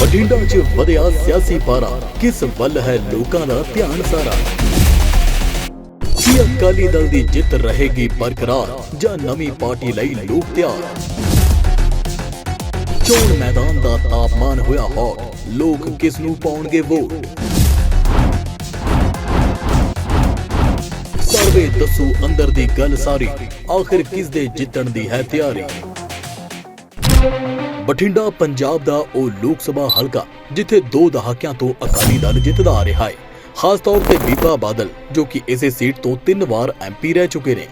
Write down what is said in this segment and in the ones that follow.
ਬਠਿੰਡਾ 'ਚ ਵਧਿਆ ਸਿਆਸੀ ਪਾਰਾ ਕਿਸ ਵੱਲ ਹੈ ਲੋਕਾਂ ਦਾ ਧਿਆਨ ਸਾਰਾ? ਕੀ ਅਕਾਲੀ ਦਲ ਦੀ ਜਿੱਤ ਰਹੇਗੀ ਬਰਕਰਾਰ ਜਾਂ ਨਵੀਂ ਪਾਰਟੀ ਲਈ ਲੋਕ ਤਿਆਰ? ਚੋਣ ਮੈਦਾਨ ਦਾ ਤਾਪਮਾਨ ਹੋਇਆ ਹੌਟ, ਲੋਕ ਕਿਸ ਨੂੰ ਪਾਉਣਗੇ ਵੋਟ? ਸਰਵੇ ਦੱਸੋ ਅੰਦਰ ਦੀ ਗੱਲ ਸਾਰੀ, ਆਖਿਰ ਕਿਸ ਦੇ ਜਿੱਤਣ ਦੀ ਹੈ ਤਿਆਰੀ? ਬਠਿੰਡਾ, ਪੰਜਾਬ ਦਾ ਉਹ ਲੋਕ ਸਭਾ ਹਲਕਾ ਜਿੱਥੇ ਦੋ ਦਹਾਕਿਆਂ ਤੋਂ ਅਕਾਲੀ ਦਲ ਜਿੱਤਦਾ ਆ ਰਿਹਾ ਹੈ। ਖਾਸ ਤੌਰ ਤੇ ਬੀਬਾ ਬਾਦਲ, ਜੋ ਕਿ ਇਸੇ ਸੀਟ ਤੋਂ ਤਿੰਨ ਵਾਰ ਐਮਪੀ ਰਹਿ ਚੁੱਕੇ ਨੇ।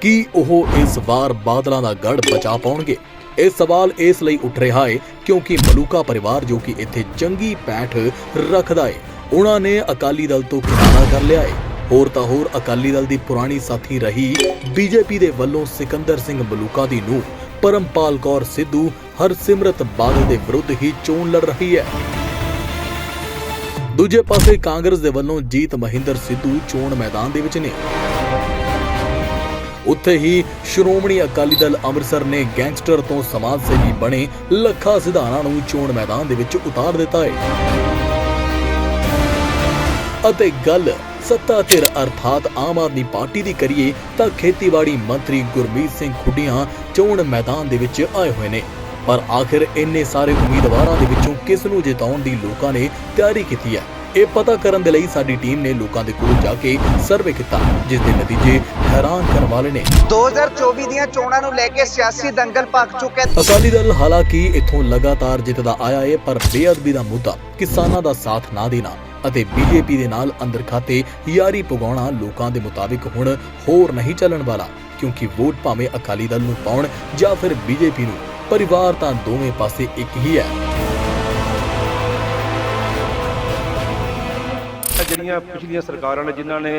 ਕੀ ਉਹ ਇਸ ਵਾਰ ਬਾਦਲਾਂ ਦਾ ਗੜ ਬਚਾ ਪਾਉਣਗੇ? ਇਹ ਸਵਾਲ ਇਸ ਲਈ ਉੱਠ ਰਿਹਾ ਹੈ ਕਿਉਂਕਿ ਮਲੂਕਾ ਪਰਿਵਾਰ ਜੋ ਕਿ ਇੱਥੇ ਚੰਗੀ ਪੈਠ ਰੱਖਦਾ ਹੈ, ਉਹਨਾਂ ਨੇ ਅਕਾਲੀ ਦਲ ਤੋਂ ਕਿਨਾਰਾ ਕਰ ਲਿਆ ਹੈ। ਹੋਰ ਤਾਂ ਹੋਰ ਅਕਾਲੀ ਦਲ ਦੀ ਪੁਰਾਣੀ ਸਾਥੀ ਰਹੀ ਬੀਜੇਪੀ ਦੇ ਵੱਲੋਂ ਸਿਕੰਦਰ ਸਿੰਘ ਮਲੂਕਾ ਦੀ ਨੂੰ ਪਰਮਪਾਲ ਕੌਰ ਸਿੱਧੂ ਹਰਸਿਮਰਤ ਬਾਦਲ ਦੇ ਵਿਰੁੱਧ ਹੀ ਚੋਣ ਲੜ ਰਹੀ ਹੈ। ਦੂਜੇ ਪਾਸੇ ਕਾਂਗਰਸ ਦੇ ਵੱਲੋਂ ਜੀਤ ਮਹਿੰਦਰ ਸਿੱਧੂ ਚੋਣ ਮੈਦਾਨ ਦੇ ਵਿੱਚ ਨੇ। ਉੱਥੇ ਹੀ ਸ਼੍ਰੋਮਣੀ ਅਕਾਲੀ ਦਲ ਅੰਮ੍ਰਿਤਸਰ ਨੇ ਗੈਂਗਸਟਰ ਤੋਂ ਸਮਾਜ ਸੇਵੀ ਬਣੇ ਲੱਖਾ ਸਿਧਾਣਾ ਨੂੰ ਚੋਣ ਮੈਦਾਨ ਦੇ ਵਿੱਚ ਉਤਾਰ ਦਿੱਤਾ ਹੈ। ਅਤੇ ਗੱਲ ਸੱਤਾ ਧਿਰ ਅਰਥਾਤ ਆਮ ਆਦਮੀ ਪਾਰਟੀ ਦੀ ਕਰੀਏ ਤਾਂ ਖੇਤੀਬਾੜੀ ਮੰਤਰੀ ਗੁਰਮੀਤ ਸਿੰਘ ਖੁੱਡੀਆਂ ਚੋਣ ਮੈਦਾਨ ਦੇ ਵਿੱਚ ਆਏ ਹੋਏ ਨੇ। ਪਰ ਆਖਿਰ ਇੰਨੇ ਸਾਰੇ ਉਮੀਦਵਾਰਾਂ ਦੇ ਵਿੱਚੋਂ ਕਿਸ ਨੂੰ ਜਿਤਾਉਣ ਦੀ ਲੋਕਾਂ ਨੇ ਤਿਆਰੀ ਕੀਤੀ ਹੈ? ਇਹ ਪਤਾ ਕਰਨ ਦੇ ਲਈ ਸਾਡੀ ਟੀਮ ਨੇ ਲੋਕਾਂ ਦੇ ਕੋਲ ਜਾ ਕੇ ਸਰਵੇ ਕੀਤਾ ਜਿਸ ਦੇ ਨਤੀਜੇ ਹੈਰਾਨ ਕਰਨ ਵਾਲੇ ਨੇ। 2024 ਦੀਆਂ ਚੋਣਾਂ ਨੂੰ ਲੈ ਕੇ ਸਿਆਸੀ ਦੰਗਲ ਭਖ ਚੁੱਕਾ ਹੈ। ਅਕਾਲੀ ਦਲ ਹਾਲਾਂਕਿ ਇੱਥੋਂ ਲਗਾਤਾਰ ਜਿੱਤਦਾ ਆਇਆ ਹੈ ਪਰ ਬੇਅਦਬੀ ਦਾ ਮੁੱਦਾ ਕਿਸਾਨਾਂ ਦਾ ਸਾਥ ਨਾ ਦੇਣਾ ਅਤੇ ਬੀਜੇਪੀ ਦੇ ਨਾਲ ਅੰਦਰ ਖਾਤੇ ਯਾਰੀ ਪੁਗਾਉਣਾ ਲੋਕਾਂ ਦੇ ਮੁਤਾਬਿਕ ਹੁਣ ਹੋਰ ਨਹੀਂ ਚੱਲਣ ਵਾਲਾ ਕਿਉਂਕਿ ਵੋਟ ਭਾਵੇਂ ਅਕਾਲੀ ਦਲ ਨੂੰ ਪਾਉਣ ਜਾਂ ਫਿਰ ਬੀਜੇਪੀ ਨੂੰ ਪਰਿਵਾਰ ਤਾਂ ਦੋਵੇਂ ਪਾਸੇ ਇੱਕ ਹੀ ਹੈ। ਜਿਹੜੀਆਂ ਪਿਛਲੀਆਂ ਸਰਕਾਰਾਂ ਨੇ, ਜਿਨ੍ਹਾਂ ਨੇ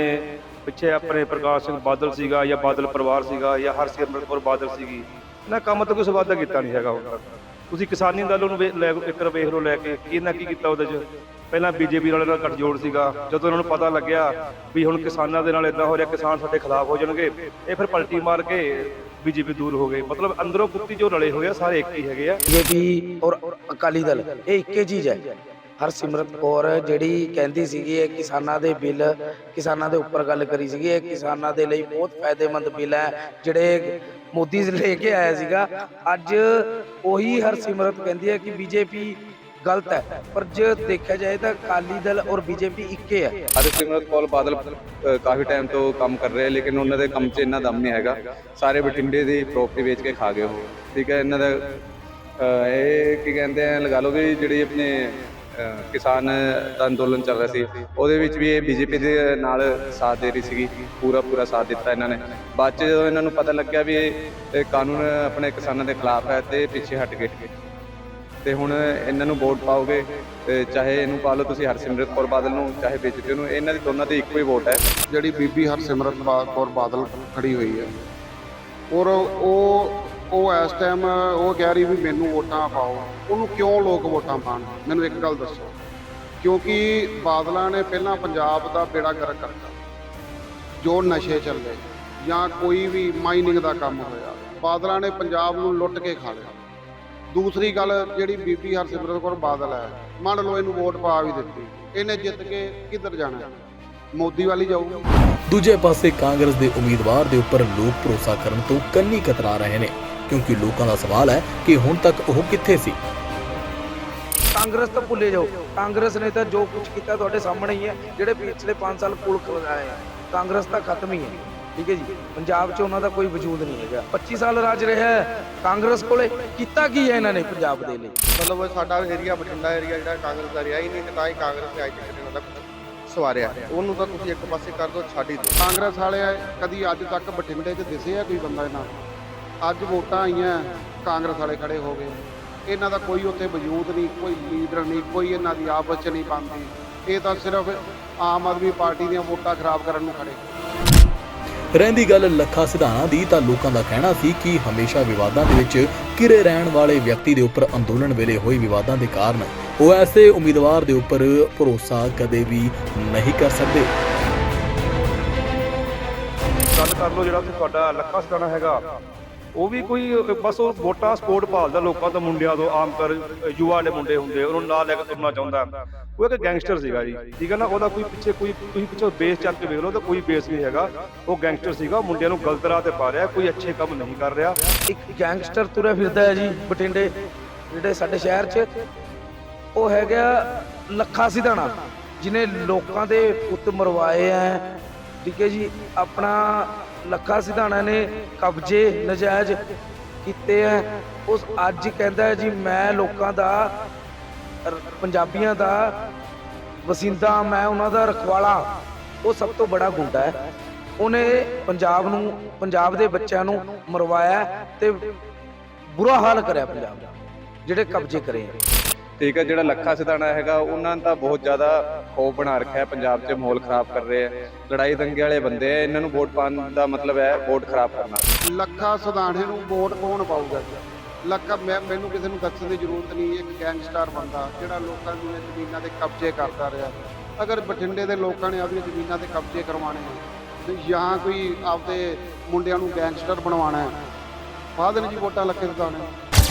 ਪਿੱਛੇ ਆਪਣੇ ਪ੍ਰਕਾਸ਼ ਸਿੰਘ ਬਾਦਲ ਸੀਗਾ ਜਾਂ ਬਾਦਲ ਪਰਿਵਾਰ ਸੀਗਾ ਜਾਂ ਹਰਸਿਮਰਤ ਕੌਰ ਬਾਦਲ ਸੀਗੀ, ਇਹਨਾਂ ਕੰਮ ਤਾਂ ਕੋਈ ਸਵਾਦਾ ਕੀਤਾ ਨਹੀਂ ਹੈਗਾ ਹੁਣ। ਤੱਕ ਤੁਸੀਂ ਕਿਸਾਨੀ ਅੰਦੋਲਨ ਨੂੰ ਲੈ, ਇੱਕ ਵਾਰ ਵੇਖ ਲੈ ਕੇ ਇਹਨਾਂ ਕੀ ਕੀਤਾ ਉਹਦੇ 'ਚ? ਪਹਿਲਾਂ ਬੀਜੇਪੀ ਵਾਲੇ ਨਾਲ ਗੱਠਜੋੜ ਸੀਗਾ। ਜਦੋਂ ਉਹਨਾਂ ਨੂੰ ਪਤਾ ਲੱਗਿਆ ਵੀ ਹੁਣ ਕਿਸਾਨਾਂ ਦੇ ਨਾਲ ਇਦਾਂ ਹੋ ਰਿਹਾ, ਕਿਸਾਨ ਸਾਡੇ ਖਿਲਾਫ ਹੋ ਜਾਣਗੇ, ਇਹ ਫਿਰ ਪਲਟੀ ਮਾਰ ਕੇ ਬੀਜੇਪੀ ਦੂਰ ਹੋ ਗਈ ਮਤਲਬ ਅੰਦਰੋਂ ਗੁੱਤੀ ਜੋ ਰਲੇ ਹੋਏ ਆ, ਸਾਰੇ ਇੱਕ ਹੀ ਹੈਗੇ ਆ। ਬੀਜੇਪੀ ਔਰ ਅਕਾਲੀ ਦਲ, ਇਹ ਇੱਕੇ ਚੀਜ਼ ਹੈ। ਹਰਸਿਮਰਤ ਕੌਰ ਜਿਹੜੀ ਕਹਿੰਦੀ ਸੀਗੀ ਇਹ ਕਿਸਾਨਾਂ ਦੇ ਬਿੱਲ, ਕਿਸਾਨਾਂ ਦੇ ਉੱਪਰ ਗੱਲ ਕਰੀ ਸੀਗੀ ਇਹ ਕਿਸਾਨਾਂ ਦੇ ਲਈ ਬਹੁਤ ਫਾਇਦੇਮੰਦ ਬਿੱਲ ਹੈ, ਜਿਹੜੇ ਮੋਦੀ ਲੈ ਕੇ ਆਇਆ ਸੀਗਾ। ਅੱਜ ਉਹੀ ਹਰਸਿਮਰਤ ਕਹਿੰਦੀ ਹੈ ਕਿ ਬੀਜੇਪੀ ਗਲਤ ਹੈ। ਪਰ ਜੇ ਦੇਖਿਆ ਜਾਏ ਤਾਂ ਅਕਾਲੀ ਦਲ ਔਰ ਬੀਜੇਪੀ ਇੱਕੇ ਹੈ। ਹਰਸਿਮਰਤ ਕੌਰ ਬਾਦਲ ਕਾਫੀ ਟਾਈਮ ਤੋਂ ਕੰਮ ਕਰ ਰਹੇ ਲੇਕਿਨ ਉਹਨਾਂ ਦੇ ਕੰਮ 'ਚ ਇੰਨਾ ਦਮ ਨਹੀਂ ਹੈਗਾ। ਸਾਰੇ ਬਠਿੰਡੇ ਦੀ ਪ੍ਰਾਪਰਟੀ ਵੇਚ ਕੇ ਖਾ ਗਏ ਉਹ। ਠੀਕ ਹੈ, ਇਹਨਾਂ ਦਾ ਇਹ ਕੀ ਕਹਿੰਦੇ ਆ, ਲਗਾ ਲਓ ਵੀ ਜਿਹੜੀ ਆਪਣੇ ਕਿਸਾਨ ਦਾ ਅੰਦੋਲਨ ਚੱਲ ਰਿਹਾ ਸੀ, ਉਹਦੇ ਵਿੱਚ ਵੀ ਇਹ ਬੀਜੇਪੀ ਦੇ ਨਾਲ ਸਾਥ ਦੇ ਰਹੀ ਸੀਗੀ। ਪੂਰਾ ਪੂਰਾ ਸਾਥ ਦਿੱਤਾ ਇਹਨਾਂ ਨੇ। ਬਾਅਦ 'ਚ ਜਦੋਂ ਇਹਨਾਂ ਨੂੰ ਪਤਾ ਲੱਗਿਆ ਵੀ ਇਹ ਇਹ ਕਾਨੂੰਨ ਆਪਣੇ ਕਿਸਾਨਾਂ ਦੇ ਖਿਲਾਫ ਹੈ ਤੇ ਪਿੱਛੇ ਹਟ ਗਏ। ਤੇ ਹੁਣ ਇਹਨਾਂ ਨੂੰ ਵੋਟ ਪਾਓਗੇ, ਤੇ ਚਾਹੇ ਇਹਨੂੰ ਪਾ ਲਓ ਤੁਸੀਂ ਹਰਸਿਮਰਤ ਕੌਰ ਬਾਦਲ ਨੂੰ, ਚਾਹੇ ਬੀਜੇਪੀ ਨੂੰ, ਇਹਨਾਂ ਦੀ ਦੋਨਾਂ 'ਤੇ ਇੱਕੋ ਹੀ ਵੋਟ ਹੈ। ਜਿਹੜੀ ਬੀਬੀ ਹਰਸਿਮਰਤ ਬਾ- ਕੌਰ ਬਾਦਲ ਖੜੀ ਹੋਈ ਹੈ, ਔਰ ਉਹ ਉਹ ਇਸ ਟਾਈਮ ਉਹ ਕਹਿ ਰਹੀ ਵੀ ਮੈਨੂੰ ਵੋਟਾਂ ਪਾਓ, ਉਹਨੂੰ ਕਿਉਂ ਲੋਕ ਵੋਟਾਂ ਪਾਣ ਮੈਨੂੰ ਇੱਕ ਗੱਲ ਦੱਸੋ, ਕਿਉਂਕਿ ਬਾਦਲਾਂ ਨੇ ਪਹਿਲਾਂ ਪੰਜਾਬ ਦਾ ਬੇੜਾ ਗਰਕ ਕਰਤਾ, ਜੋ ਨਸ਼ੇ ਚੱਲੇ ਜਾਂ ਕੋਈ ਵੀ ਮਾਈਨਿੰਗ ਦਾ ਕੰਮ ਹੋਇਆ, ਬਾਦਲਾਂ ਨੇ ਪੰਜਾਬ ਨੂੰ ਲੁੱਟ ਕੇ ਖਾ ਲਿਆ। ਦੂਸਰੀ ਗੱਲ ਜਿਹੜੀ ਬੀਬੀ ਹਰਸਿਮਰਤ ਕੌਰ ਬਾਦਲ ਹੈ ਮੰਨ ਲਓ ਇਹਨੂੰ ਵੋਟ ਪਾ ਵੀ ਦਿੱਤੀ ਇਹਨੇ ਜਿੱਤ ਕੇ ਕਿੱਧਰ ਜਾਣਾ? ਮੋਦੀ ਵਾਲੀ ਜਾਊਗੀ ਦੂਜੇ ਪਾਸੇ ਕਾਂਗਰਸ ਦੇ ਉਮੀਦਵਾਰ ਦੇ ਉੱਪਰ ਲੋਕ ਭਰੋਸਾ ਕਰਨ ਤੋਂ ਕੰਨੀ ਕਤਰਾ ਰਹੇ ਨੇ ਕਿਉਂਕਿ ਲੋਕਾਂ ਦਾ ਸਵਾਲ ਹੈ ਕਿ ਹੁਣ ਤੱਕ ਉਹ ਕਿੱਥੇ ਸੀ? ਕਾਂਗਰਸ ਤਾਂ ਭੁੱਲੇ ਜਾਓ। ਕਾਂਗਰਸ ਨੇ ਤਾਂ ਜੋ ਕੁਝ ਕੀਤਾ ਤੁਹਾਡੇ ਸਾਹਮਣੇ ਹੀ ਹੈ ਜਿਹੜੇ ਪਿਛਲੇ 5 ਸਾਲ ਪੁਲ ਖਲਾਏ ਆ। ਕਾਂਗਰਸ ਤਾਂ ਖਤਮ ਹੀ ਹੈ। ਠੀਕ ਹੈ ਜੀ? ਪੰਜਾਬ 'ਚ ਉਹਨਾਂ ਦਾ ਕੋਈ ਵਜੂਦ ਨਹੀਂ ਹੈਗਾ। 25 ਸਾਲ ਰਾਜ ਰਿਹਾ ਹੈ, ਕਾਂਗਰਸ ਕੋਲੇ ਕੀਤਾ ਕੀ ਹੈ ਇਹਨਾਂ ਨੇ ਪੰਜਾਬ ਦੇ ਲਈ? ਮਤਲਬ ਸਾਡਾ ਏਰੀਆ ਬਠਿੰਡਾ ਏਰੀਆ ਜਿਹੜਾ ਕਾਂਗਰਸ ਦਾ ਰਿਹਾ ਹੀ ਨਹੀਂ, ਤੇ ਤਾਂ ਹੀ ਕਾਂਗਰਸ ਨੇ ਅੱਜ ਤੱਕ ਇਹਨਾਂ ਦਾ ਸਵਾਰਿਆ। ਉਹਨੂੰ ਤਾਂ ਤੁਸੀਂ ਇੱਕ ਪਾਸੇ ਕਰ ਦਿਓ, ਛੱਡ ਹੀ ਦਿਓ। ਕਾਂਗਰਸ ਵਾਲੇ ਕਦੀ ਅੱਜ ਤੱਕ ਬਠਿੰਡੇ 'ਚ ਦਿਸੇ ਆ ਕੋਈ ਬੰਦਾ ਇਹਨਾਂ ਨੂੰ? ਅੱਜ ਵੋਟਾਂ ਆਈਆਂ, ਕਾਂਗਰਸ ਵਾਲੇ ਖੜੇ ਹੋ ਗਏ। ਇਹਨਾਂ ਦਾ ਕੋਈ ਉੱਥੇ ਵਜੂਦ ਨਹੀਂ, ਕੋਈ ਲੀਡਰ ਨਹੀਂ, ਕੋਈ ਇਹਨਾਂ ਦੀ ਆਪਸ 'ਚ ਨਹੀਂ ਬਣਦੀ। ਇਹ ਤਾਂ ਸਿਰਫ ਆਮ ਆਦਮੀ ਪਾਰਟੀ ਦੀਆਂ ਵੋਟਾਂ ਖਰਾਬ ਕਰਨ ਨੂੰ ਖੜੇ। ਰਹਿੰਦੀ ਗੱਲ ਲੱਖਾ ਸਿਧਾਣਾ ਦੀ ਤਾਂ ਲੋਕਾਂ ਦਾ ਕਹਿਣਾ ਸੀ ਕਿ ਹਮੇਸ਼ਾ ਵਿਵਾਦਾਂ ਦੇ ਵਿੱਚ ਘਿਰੇ ਰਹਿਣ ਵਾਲੇ ਵਿਅਕਤੀ ਦੇ ਉੱਪਰ ਅੰਦੋਲਨ ਵੇਲੇ ਹੋਏ ਵਿਵਾਦਾਂ ਦੇ ਕਾਰਨ ਉਹ ਐਸੇ ਉਮੀਦਵਾਰ ਦੇ ਉੱਪਰ ਭਰੋਸਾ ਕਦੇ ਵੀ ਨਹੀਂ ਕਰ ਸਕਦੇ। ਗੱਲ ਕਰ ਲਓ ਜਿਹੜਾ ਤੁਹਾਡਾ ਲੱਖਾ ਸਦਾਣਾ ਹੈਗਾ। ਉਹ ਵੀ ਕੋਈ, ਬਸ ਉਹ ਵੋਟਾਂ ਸਪੋਰਟ ਭਾਲਦਾ ਲੋਕਾਂ ਤੋਂ, ਮੁੰਡਿਆਂ ਤੋਂ, ਆਮ ਕਰ, ਯੁਵਾ ਦੇ ਮੁੰਡੇ ਹੁੰਦੇ, ਉਹਨੂੰ ਨਾਲ ਲੈ ਕੇ ਤੁਰਨਾ ਚਾਹੁੰਦਾ। ਉਹ ਇੱਕ ਗੈਂਗਸਟਰ ਸੀਗਾ ਜੀ। ਠੀਕ ਹੈ ਨਾ, ਉਹਦਾ ਕੋਈ ਪਿੱਛੇ ਕੋਈ, ਤੁਸੀਂ ਪਿੱਛੇ ਬੇਸ ਚੱਕ ਕੇ ਵੇਖ ਲਓ ਤਾਂ ਕੋਈ ਬੇਸ ਨਹੀਂ ਹੈਗਾ। ਉਹ ਗੈਂਗਸਟਰ ਸੀਗਾ ਮੁੰਡਿਆਂ ਨੂੰ ਗਲਤ ਰਾਹ ਤੇ ਪਾ ਰਿਹਾ, ਕੋਈ ਅੱਛੇ ਕੰਮ ਨਹੀਂ ਕਰ ਰਿਹਾ। ਇੱਕ ਗੈਂਗਸਟਰ ਤੁਰਿਆ ਫਿਰਦਾ ਹੈ ਜੀ, ਬਠਿੰਡੇ, ਜਿਹੜੇ ਸਾਡੇ ਸ਼ਹਿਰ 'ਚ। ਉਹ ਹੈਗਾ ਲੱਖਾ ਸਿਧਾਣਾ ਜਿਨੇ ਲੋਕਾਂ ਦੇ ਪੁੱਤ ਮਰਵਾਏ ਐ। ਠੀਕ ਹੈ ਜੀ, ਆਪਣਾ ਲੱਖਾ ਸਿਧਾਣਾ ਨੇ ਕਬਜ਼ੇ ਨਜਾਇਜ਼ ਕੀਤੇ ਐ ਉਸ ਅੱਜ ਕਹਿੰਦਾ ਹੈ ਜੀ, ਮੈਂ ਲੋਕਾਂ ਦਾ ਪੰਜਾਬੀਆਂ ਦਾ ਵਸਿੰਦਾ, ਮੈਂ ਉਹਨਾਂ ਦਾ ਰਖਵਾਲਾ। ਉਹ ਸਭ ਤੋਂ ਬੜਾ ਗੁੰਡਾ ਹੈ। ਉਹਨੇ ਪੰਜਾਬ ਨੂੰ, ਪੰਜਾਬ ਦੇ ਬੱਚਿਆਂ ਨੂੰ ਮਰਵਾਇਆ ਤੇ ਬੁਰਾ ਹਾਲ ਕਰਿਆ ਪੰਜਾਬ ਦਾ, ਜਿਹੜੇ ਕਬਜ਼ੇ ਕਰੇ ਆ। ਠੀਕ ਹੈ ਜਿਹੜਾ ਲੱਖਾ ਸਿਧਾਣਾ ਹੈਗਾ, ਉਹਨਾਂ ਨੇ ਤਾਂ ਬਹੁਤ ਜ਼ਿਆਦਾ ਖੋਫ ਬਣਾ ਰੱਖਿਆ ਹੈ, ਪੰਜਾਬ 'ਚ ਮਾਹੌਲ ਖਰਾਬ ਕਰ ਰਹੇ ਹੈ। ਲੜਾਈ ਦੰਗੇ ਵਾਲੇ ਬੰਦੇ ਆ, ਇਹਨਾਂ ਨੂੰ ਵੋਟ ਪਾਉਣ ਦਾ ਮਤਲਬ ਹੈ ਵੋਟ ਖਰਾਬ ਕਰਨਾ। ਲੱਖਾ ਸਦਾਣੇ ਨੂੰ ਵੋਟ ਕੌਣ ਪਾਊਗਾ? ਲੱਖਾ, ਮੈਂ, ਮੈਨੂੰ ਕਿਸੇ ਨੂੰ ਦੱਸਣ ਦੀ ਜ਼ਰੂਰਤ ਨਹੀਂ, ਇੱਕ ਗੈਂਗਸਟਰ ਬੰਦਾ, ਜਿਹੜਾ ਲੋਕਾਂ ਦੀਆਂ ਜ਼ਮੀਨਾਂ ਦੇ ਕਬਜ਼ੇ ਕਰਦਾ ਰਿਹਾ। ਅਗਰ ਬਠਿੰਡੇ ਦੇ ਲੋਕਾਂ ਨੇ ਆਪਣੀਆਂ ਜ਼ਮੀਨਾਂ ਦੇ ਕਬਜ਼ੇ ਕਰਵਾਉਣੇ ਆ ਜਾਂ ਕੋਈ ਆਪਦੇ ਮੁੰਡਿਆਂ ਨੂੰ ਗੈਂਗਸਟਰ ਬਣਵਾਉਣਾ ਹੈ ਪਾ ਦੇਣ ਜੀ ਵੋਟਾਂ ਲੱਖੇ ਸਦਾਣੇ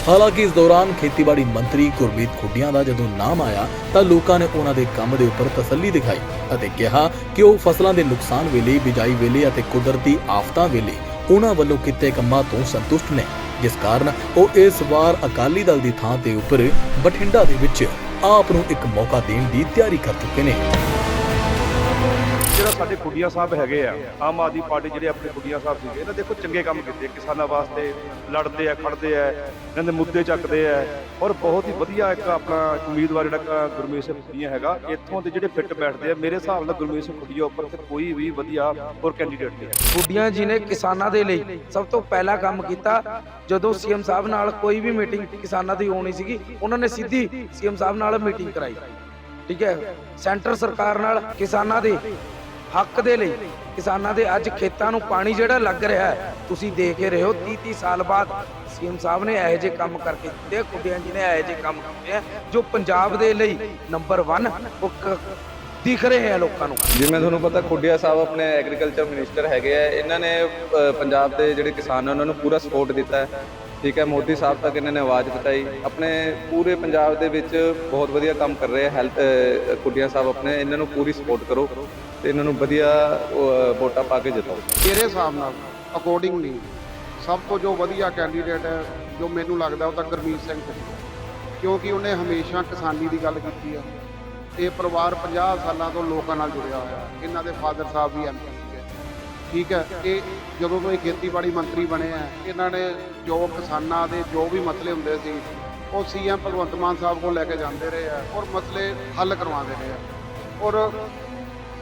ਹਾਲਾਂਕਿ ਇਸ ਦੌਰਾਨ ਖੇਤੀਬਾੜੀ ਮੰਤਰੀ ਗੁਰਮੀਤ ਖੁੱਡੀਆਂ ਦਾ ਜਦੋਂ ਨਾਮ ਆਇਆ ਤਾਂ ਲੋਕਾਂ ਨੇ ਉਹਨਾਂ ਦੇ ਕੰਮ ਦੇ ਉੱਪਰ ਤਸੱਲੀ ਦਿਖਾਈ ਅਤੇ ਕਿਹਾ ਕਿ ਉਹ ਫਸਲਾਂ ਦੇ ਨੁਕਸਾਨ ਵੇਲੇ, ਬਿਜਾਈ ਵੇਲੇ ਅਤੇ ਕੁਦਰਤੀ ਆਫਤਾਂ ਵੇਲੇ ਉਹਨਾਂ ਵੱਲੋਂ ਕੀਤੇ ਕੰਮਾਂ ਤੋਂ ਸੰਤੁਸ਼ਟ ਨੇ, ਜਿਸ ਕਾਰਨ ਉਹ ਇਸ ਵਾਰ ਅਕਾਲੀ ਦਲ ਦੀ ਥਾਂ ਤੇ ਉੱਪਰ ਬਠਿੰਡਾ ਦੇ ਵਿੱਚ ਆਪ ਨੂੰ ਇੱਕ ਮੌਕਾ ਦੇਣ ਦੀ ਤਿਆਰੀ ਕਰ ਚੁੱਕੇ ਨੇ। ਜਿਹੜਾ ਸਾਡੇ ਕੁੜੀਆਂ ਸਾਹਿਬ ਹੈਗੇ ਆ, ਆਮ ਆਦਮੀ ਪਾਰਟੀ ਜਿਹੜੇ ਆਪਣੇ ਕੁੜੀਆਂ ਸਾਹਿਬ ਸੀਗੇ, ਇਹਨਾਂ ਦੇਖੋ ਚੰਗੇ ਕੰਮ ਕੀਤੇ, ਕਿਸਾਨਾਂ ਵਾਸਤੇ ਲੜਦੇ ਆ, ਖੜਦੇ ਆ, ਇਹਨਾਂ ਦੇ ਮੁੱਦੇ ਚੱਕਦੇ ਆ, ਔਰ ਬਹੁਤ ਹੀ ਵਧੀਆ ਇੱਕ ਆਪਣਾ ਉਮੀਦਵਾਰ ਜਿਹੜਾ ਗੁਰਮੀਤ ਸਿੰਘ ਖੁੱਡੀਆਂ ਹੈਗਾ, ਇੱਥੋਂ ਦੇ ਜਿਹੜੇ ਫਿੱਟ ਬੈਠਦੇ ਆ, ਮੇਰੇ ਹਿਸਾਬ ਨਾਲ ਗੁਰਮੀਤ ਸਿੰਘ ਖੁੱਡੀਆਂ ਉੱਪਰ ਤੇ ਕੋਈ ਵੀ ਵਧੀਆ ਹੋਰ ਕੈਂਡੀਡੇਟ ਨਹੀਂ ਹੈ। ਬੁੱਢੀਆਂ ਜੀ ਨੇ ਕਿਸਾਨਾਂ ਦੇ ਲਈ ਸਭ ਤੋਂ ਪਹਿਲਾ ਕੰਮ ਕੀਤਾ, ਜਦੋਂ ਸੀਐਮ ਸਾਹਿਬ ਨਾਲ ਕੋਈ ਵੀ ਮੀਟਿੰਗ ਕਿਸਾਨਾਂ ਦੀ ਹੋਣੀ ਸੀਗੀ, ਉਹਨਾਂ ਨੇ ਸਿੱਧੀ ਸੀਐਮ ਸਾਹਿਬ ਨਾਲ ਮੀਟਿੰਗ ਕਰਾਈ। ਠੀਕ ਹੈ, ਸੈਂਟਰ ਸਰਕਾਰ ਨਾਲ ਕਿਸਾਨਾਂ ਦੇ ਹੱਕ ਦੇ ਲਈ ਕਿਸਾਨਾਂ ਦੇ ਅੱਜ ਖੇਤਾਂ ਨੂੰ ਪਾਣੀ ਜਿਹੜਾ ਲੱਗ ਰਿਹਾ ਹੈ ਤੁਸੀਂ ਦੇਖ ਰਹੇ ਹੋ 30 30 ਸਾਲ ਬਾਅਦ ਸੀਐਮ ਸਾਹਿਬ ਨੇ ਇਹੋ ਜਿਹੇ ਕੰਮ ਕਰਕੇ ਦਿੱਤੇ ਆ, ਜੀ ਨੇ ਇਹੋ ਜਿਹੇ ਕੰਮ ਕੀਤੇ ਆ ਜੋ ਪੰਜਾਬ ਦੇ ਲਈ ਨੰਬਰ 1 ਉਹ ਦਿਖ ਰਹੇ ਆ ਲੋਕਾਂ ਨੂੰ। ਜਿਵੇਂ ਤੁਹਾਨੂੰ ਪਤਾ ਖੁੱਡੀਆ ਸਾਹਿਬ ਆਪਣੇ ਐਗਰੀਕਲਚਰ ਮਿਨਿਸਟਰ ਹੈਗੇ ਆ ਇਹਨਾਂ ਨੇ ਪੰਜਾਬ ਦੇ ਜਿਹੜੇ ਕਿਸਾਨ ਨੇ ਉਹਨਾਂ ਨੂੰ ਪੂਰਾ ਸਪੋਰਟ ਦਿੱਤਾ ਹੈ। ਠੀਕ ਹੈ, ਮੋਦੀ ਸਾਹਿਬ ਤੱਕ ਇਹਨਾਂ ਨੇ ਆਵਾਜ਼ ਪਹੁੰਚਾਈ। ਆਪਣੇ ਪੂਰੇ ਪੰਜਾਬ ਦੇ ਵਿੱਚ ਬਹੁਤ ਵਧੀਆ ਕੰਮ ਕਰ ਰਹੇ ਆ, ਹੈਲਥ ਖੁੱਡੀਆ ਸਾਹਿਬ ਆਪਣੇ, ਇਹਨਾਂ ਨੂੰ ਪੂਰੀ ਸਪੋਰਟ ਕਰੋ ਤੇ ਇਹਨਾਂ ਨੂੰ ਵਧੀਆ ਵੋਟਾਂ ਪਾ ਕੇ ਜਿਤਾਓ। ਮੇਰੇ ਹਿਸਾਬ ਨਾਲ ਅਕੋਰਡਿੰਗਲੀ ਸਭ ਤੋਂ ਜੋ ਵਧੀਆ ਕੈਂਡੀਡੇਟ ਹੈ, ਜੋ ਮੈਨੂੰ ਲੱਗਦਾ ਉਹ ਤਾਂ ਗੁਰਮੀਤ ਸਿੰਘ ਕਿਉਂਕਿ ਉਹਨੇ ਹਮੇਸ਼ਾ ਕਿਸਾਨੀ ਦੀ ਗੱਲ ਕੀਤੀ ਹੈ। ਇਹ ਪਰਿਵਾਰ 50 ਸਾਲਾਂ ਤੋਂ ਲੋਕਾਂ ਨਾਲ ਜੁੜਿਆ ਹੋਇਆ ਇਹਨਾਂ ਦੇ ਫਾਦਰ ਸਾਹਿਬ ਵੀ ਐਮਪੀ ਠੀਕ ਹੈ ਇਹ ਜਦੋਂ ਤੋਂ ਇਹ ਖੇਤੀਬਾੜੀ ਮੰਤਰੀ ਬਣੇ ਆ, ਇਹਨਾਂ ਨੇ ਜੋ ਕਿਸਾਨਾਂ ਦੇ ਜੋ ਵੀ ਮਸਲੇ ਹੁੰਦੇ ਸੀ, ਉਹ ਸੀਐਮ ਭਗਵੰਤ ਮਾਨ ਸਾਹਿਬ ਕੋਲ ਲੈ ਕੇ ਜਾਂਦੇ ਰਹੇ ਆ ਔਰ ਮਸਲੇ ਹੱਲ ਕਰਵਾਉਂਦੇ ਰਹੇ ਆ। ਔਰ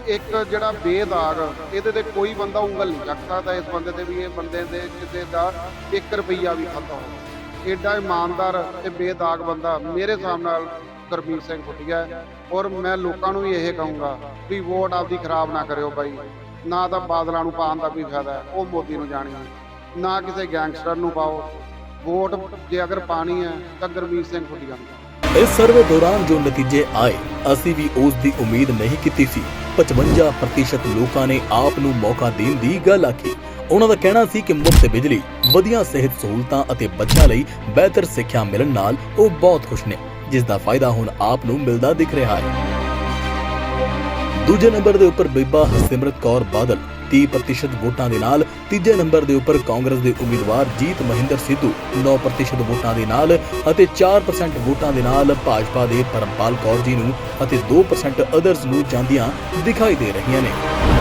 ਇੱਕ ਜਿਹੜਾ ਬੇਦਾਗ, ਇਹਦੇ ਤੇ ਕੋਈ ਬੰਦਾ ਉਂਗਲ ਨਹੀਂ ਚੱਕ ਸਕਦਾ ਇਸ ਬੰਦੇ ਤੇ ਵੀ, ਇਹ ਬੰਦੇ ਦੇ ਕਿਸੇ ਦਾ 1 ਰੁਪਈਆ ਵੀ ਖਾਤਾ ਹੋਵੇ। ਏਡਾ ਇਮਾਨਦਾਰ ਤੇ ਬੇਦਾਗ ਬੰਦਾ ਮੇਰੇ ਹਿਸਾਬ ਨਾਲ ਗੁਰਮੀਤ ਸਿੰਘ ਖੁੱਟੀਆ ਔਰ ਮੈਂ ਲੋਕਾਂ ਨੂੰ ਵੀ ਇਹ ਕਹੂੰਗਾ ਵੀ ਵੋਟ ਆਪਦੀ ਖਰਾਬ ਨਾ ਕਰਿਓ ਬਾਈ। ਨਾ ਤਾਂ ਬਾਦਲਾਂ ਨੂੰ ਪਾਉਣ ਦਾ ਕੋਈ ਫਾਇਦਾ ਉਹ ਮੋਦੀ ਨੂੰ ਜਾਣੀ ਨਾ। ਕਿਸੇ ਗੈਂਗਸਟਰ ਨੂੰ ਪਾਓ। ਵੋਟ ਜੇ ਅਗਰ ਪਾਣੀ ਹੈ, ਤਾਂ ਗੁਰਮੀਤ ਸਿੰਘ ਖੁੱਟੀਆ ਇਸ ਸਰਵੇ ਦੌਰਾਨ ਜੋ ਨਤੀਜੇ ਆਏ, ਅਸੀਂ ਵੀ ਉਸ ਦੀ ਉਮੀਦ ਨਹੀਂ ਕੀਤੀ ਸੀ। 55% ਲੋਕਾਂ ਨੇ ਆਪ ਨੂੰ ਮੌਕਾ ਦੇਣ ਦੀ ਗੱਲ ਆਖੀ। ਉਹਨਾਂ ਦਾ ਕਹਿਣਾ ਸੀ ਕਿ ਮੁਫਤ ਬਿਜਲੀ, ਵਧੀਆ ਸਿਹਤ ਸਹੂਲਤਾਂ ਅਤੇ ਬੱਚਿਆਂ ਲਈ ਬਿਹਤਰ ਸਿੱਖਿਆ ਮਿਲਣ ਨਾਲ ਉਹ ਬਹੁਤ ਖੁਸ਼ ਨੇ, ਜਿਸ ਦਾ ਫਾਇਦਾ ਹੁਣ ਆਪ ਨੂੰ ਮਿਲਦਾ ਦਿਖ ਰਿਹਾ ਹੈ। ਦੂਜੇ ਨੰਬਰ ਦੇ ਉੱਪਰ ਬੀਬਾ ਸਿਮਰਤ ਕੌਰ ਬਾਦਲ 30% ਵੋਟਾਂ ਦੇ ਨਾਲ। ਤੀਜੇ ਨੰਬਰ ਦੇ ਉੱਪਰ ਕਾਂਗਰਸ ਦੇ ਉਮੀਦਵਾਰ ਜੀਤ ਮਹਿੰਦਰ ਸਿੱਧੂ 9% ਵੋਟਾਂ ਦੇ ਨਾਲ ਅਤੇ 4% ਵੋਟਾਂ ਦੇ ਨਾਲ ਭਾਜਪਾ ਦੇ ਪਰਮਪਾਲ ਕੌਰ ਜੀ ਨੂੰ ਅਤੇ 2% ਅਦਰਸ ਨੂੰ ਜਾਂਦੀਆਂ ਦਿਖਾਈ ਦੇ ਰਹੀਆਂ ਨੇ।